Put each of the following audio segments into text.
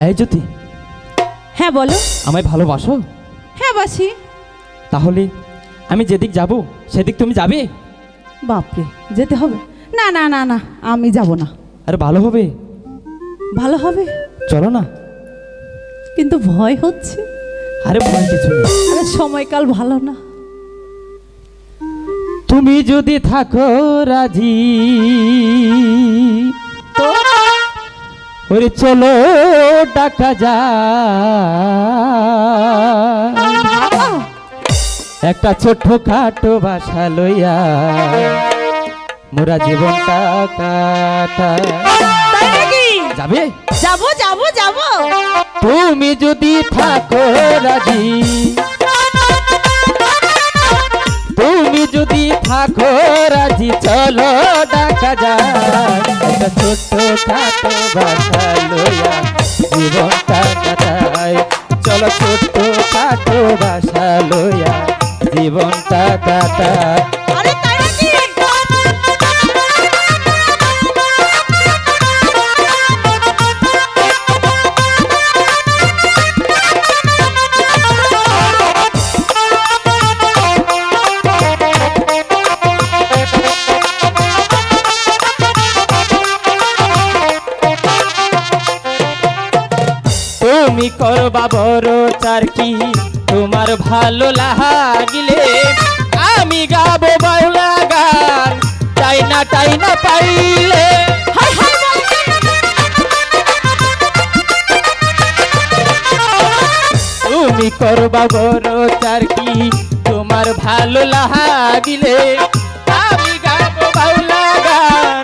এই জ্যোতি। হ্যাঁ বলো। আমায় ভালোবাসো? হ্যাঁ বাসি। তাহলে আমি যেদিক যাব সেদিক তুমি যাবে? বাপরে যেতে হবে? না না না না আমি যাব না। আরে ভালো হবে। ভালো হবে? চলো না। কিন্তু ভয় হচ্ছে। আরে ভয় কিছু নেই। আরে সময়কাল ভালো না। তুমি যদি থাকো রাজি ওরে চলো ডাকা যা। একটা ছোট্ট খাটো বাসা লইয়া মোরা জীবনটা কাটা। যাবে? যাব যাব যাব। তুমি যদি থাকো রাজি তুমি যদি থাকো রাজি চলো ডাকা যায় একটা ছোট্ট খাটো বাসা লইয়া জীবনটা কাটায় চলো ছোট্ট খাটো জীবনটা কাটায় তুমি করবা বড় চার কি? তোমার ভালো লাগিলে আমি গাবো বাউলা গান। তাই না তাই না পাইলে? তুমি করবা বড় চার কি? তোমার ভালো লাগিলে আমি গাবো বাউলা গান।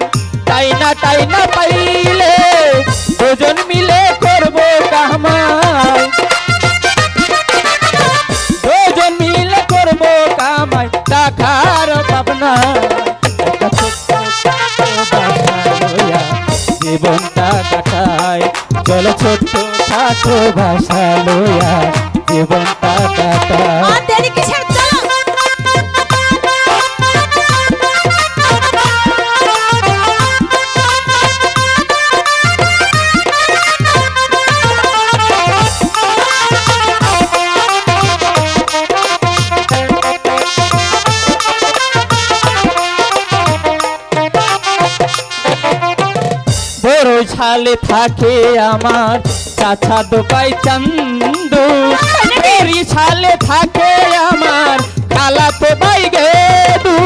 তাই না তাই না পাইলে? জীবনটা কাটায়। চলো ছোট্ট ছাত্র ভাষা লইয়া জীবনটা কাটায়। ছালে থাকে আমার, চাচা দোকাই চন্দু। ছালে থাকে আমার, খালা তো বাই গেদু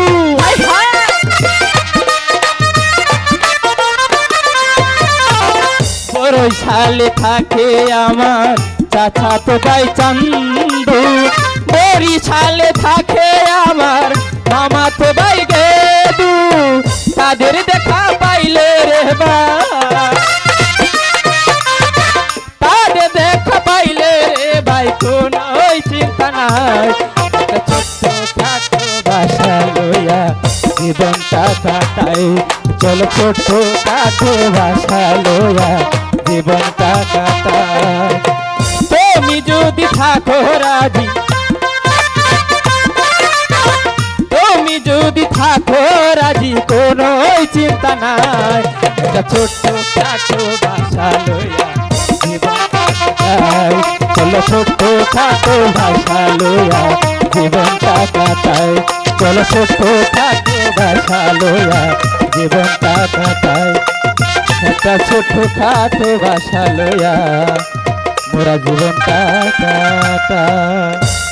ছালে থাকে আমার, চাচা বাই চন্দু। ছালে থাকে আমার, মামা তো বাই চলো ছোট্ট খাটো বাসা লইয়া জীবনটা কাটাই। তুমি যদি থাকো রাজি, তুমি যদি থাকো রাজি কোনো চিন্তা নাই। একটা ছোট্ট খাটো বাসা জীবনটা কাটাই। চলো ছোট্ট খাটো বাসা চলো ছোট্ট থাকো বাসালোয়া জীবনটা কাটাই। একটা ছোট্ট খাটো বাসালোয়া মোরা জীবনটা কাটাই।